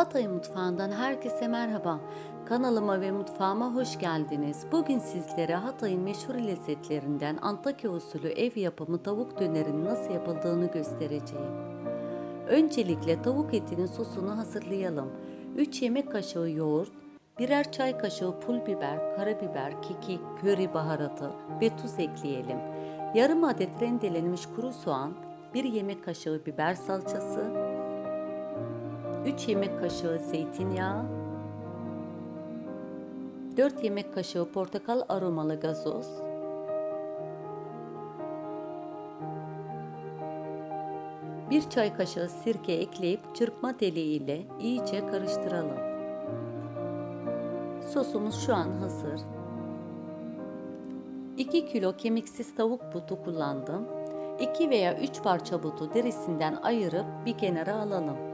Hatay mutfağından herkese merhaba. Kanalıma ve mutfağıma hoş geldiniz. Bugün sizlere Hatay'ın meşhur lezzetlerinden Antakya usulü ev yapımı tavuk dönerin nasıl yapıldığını göstereceğim. Öncelikle tavuk etinin sosunu hazırlayalım. 3 yemek kaşığı yoğurt, birer çay kaşığı pul biber, karabiber, kekik, köri baharatı ve tuz ekleyelim. Yarım adet rendelenmiş kuru soğan, 1 yemek kaşığı biber salçası, 3 yemek kaşığı zeytinyağı, 4 yemek kaşığı portakal aromalı gazoz, 1 çay kaşığı sirke ekleyip çırpma deliği ile iyice karıştıralım. Sosumuz şu an hazır. 2 kilo kemiksiz tavuk butu kullandım. 2 veya 3 parça butu derisinden ayırıp bir kenara alalım.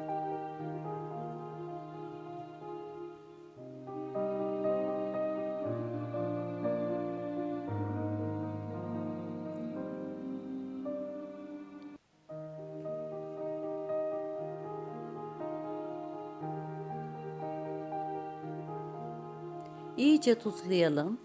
İyice tuzlayalım.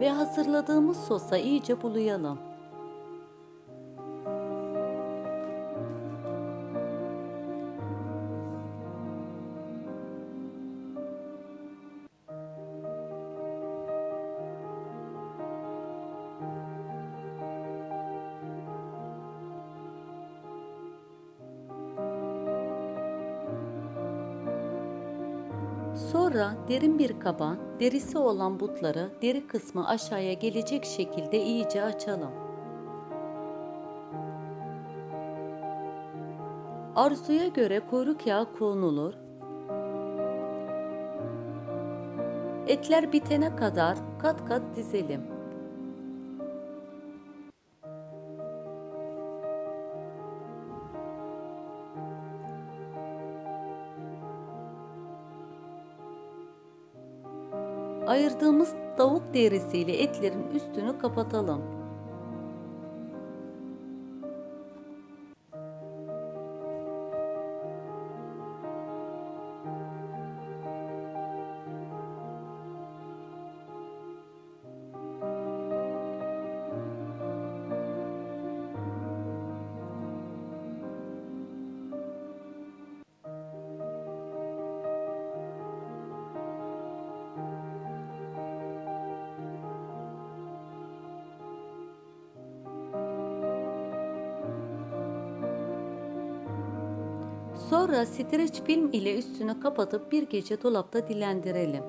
Ve hazırladığımız sosa iyice bulayalım. Sonra derin bir kaba derisi olan butları deri kısmı aşağıya gelecek şekilde iyice açalım. Arzuya göre kuyruk yağı konulur. Etler bitene kadar kat kat dizelim. Ayırdığımız tavuk derisiyle etlerin üstünü kapatalım. Sonra streç film ile üstünü kapatıp bir gece dolapta dilendirelim.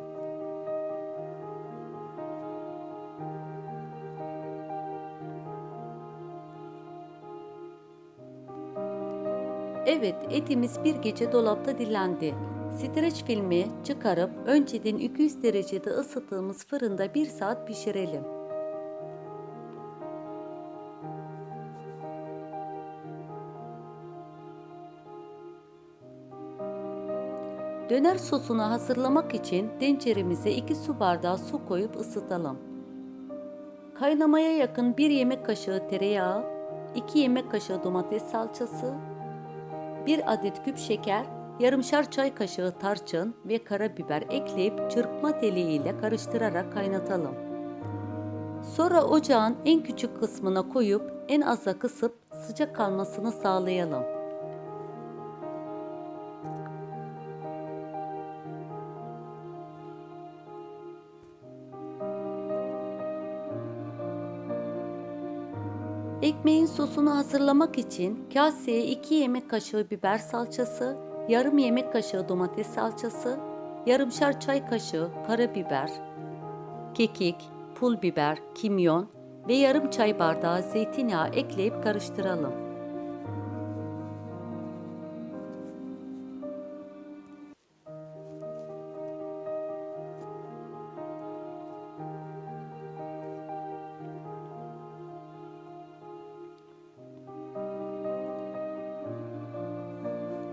Evet, etimiz bir gece dolapta dilendi. Streç filmi çıkarıp önceden 200 derecede ısıttığımız fırında 1 saat pişirelim. Döner sosunu hazırlamak için tenceremize 2 su bardağı su koyup ısıtalım. Kaynamaya yakın 1 yemek kaşığı tereyağı, 2 yemek kaşığı domates salçası, 1 adet küp şeker, yarımşar çay kaşığı tarçın ve karabiber ekleyip çırpma deliğiyle karıştırarak kaynatalım. Sonra ocağın en küçük kısmına koyup en aza kısıp sıcak kalmasını sağlayalım. Ekmeğin sosunu hazırlamak için kaseye 2 yemek kaşığı biber salçası, yarım yemek kaşığı domates salçası, yarımşar çay kaşığı karabiber, kekik, pul biber, kimyon ve yarım çay bardağı zeytinyağı ekleyip karıştıralım.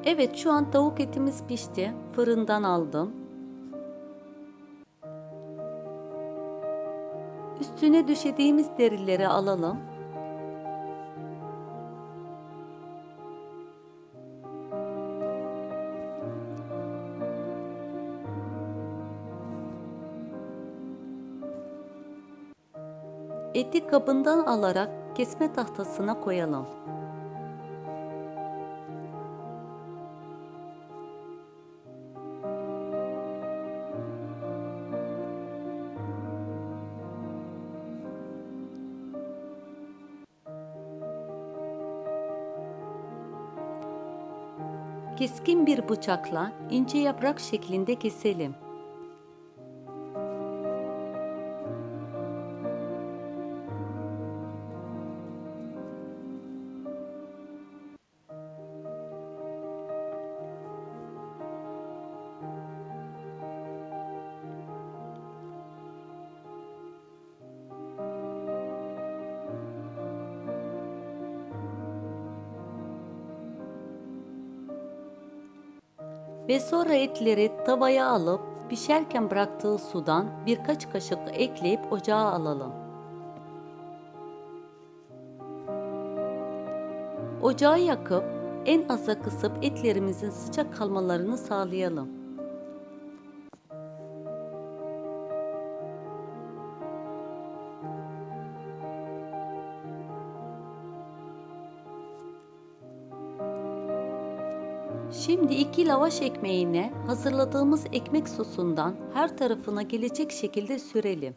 Evet şu an tavuk etimiz pişti. Fırından aldım. Üstüne döşediğimiz derileri alalım. Eti kabından alarak kesme tahtasına koyalım. Keskin bir bıçakla ince yaprak şeklinde keselim. Ve sonra etleri tavaya alıp pişerken bıraktığı sudan birkaç kaşık ekleyip ocağa alalım. Ocağı yakıp en aza kısıp etlerimizin sıcak kalmalarını sağlayalım. Şimdi iki lavaş ekmeğine hazırladığımız ekmek sosundan her tarafına gelecek şekilde sürelim.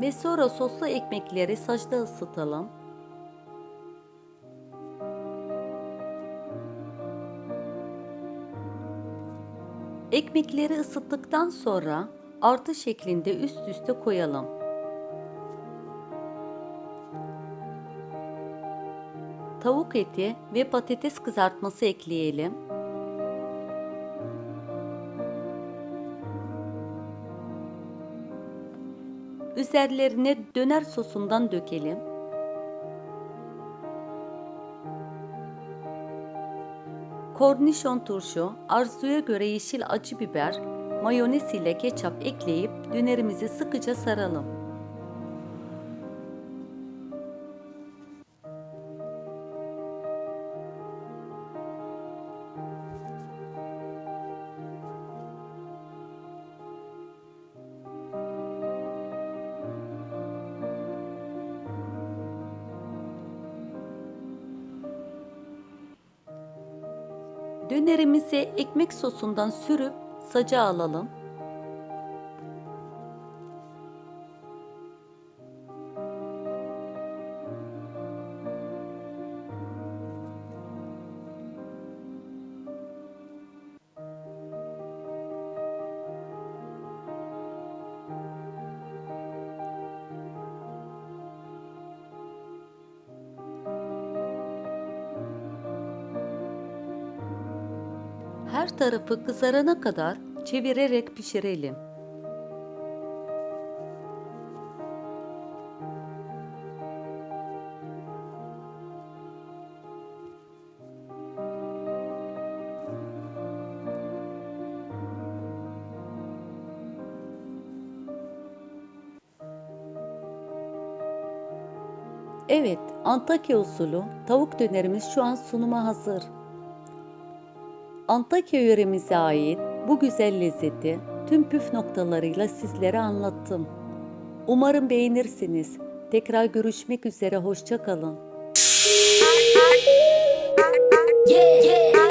Ve sonra soslu ekmekleri sacda ısıtalım. Ekmekleri ısıttıktan sonra artı şeklinde üst üste koyalım. Tavuk eti ve patates kızartması ekleyelim. Üzerlerine döner sosundan dökelim. Kornişon turşu, arzuya göre yeşil acı biber, mayonez ile ketçap ekleyip dönerimizi sıkıca saralım. Dönerimizi ekmek sosundan sürüp saca alalım. Her tarafı kızarana kadar çevirerek pişirelim. Evet, Antakya usulü tavuk dönerimiz şu an sunuma hazır. Antakya yöremize ait bu güzel lezzeti tüm püf noktalarıyla sizlere anlattım. Umarım beğenirsiniz. Tekrar görüşmek üzere, hoşça kalın. Yeah, yeah.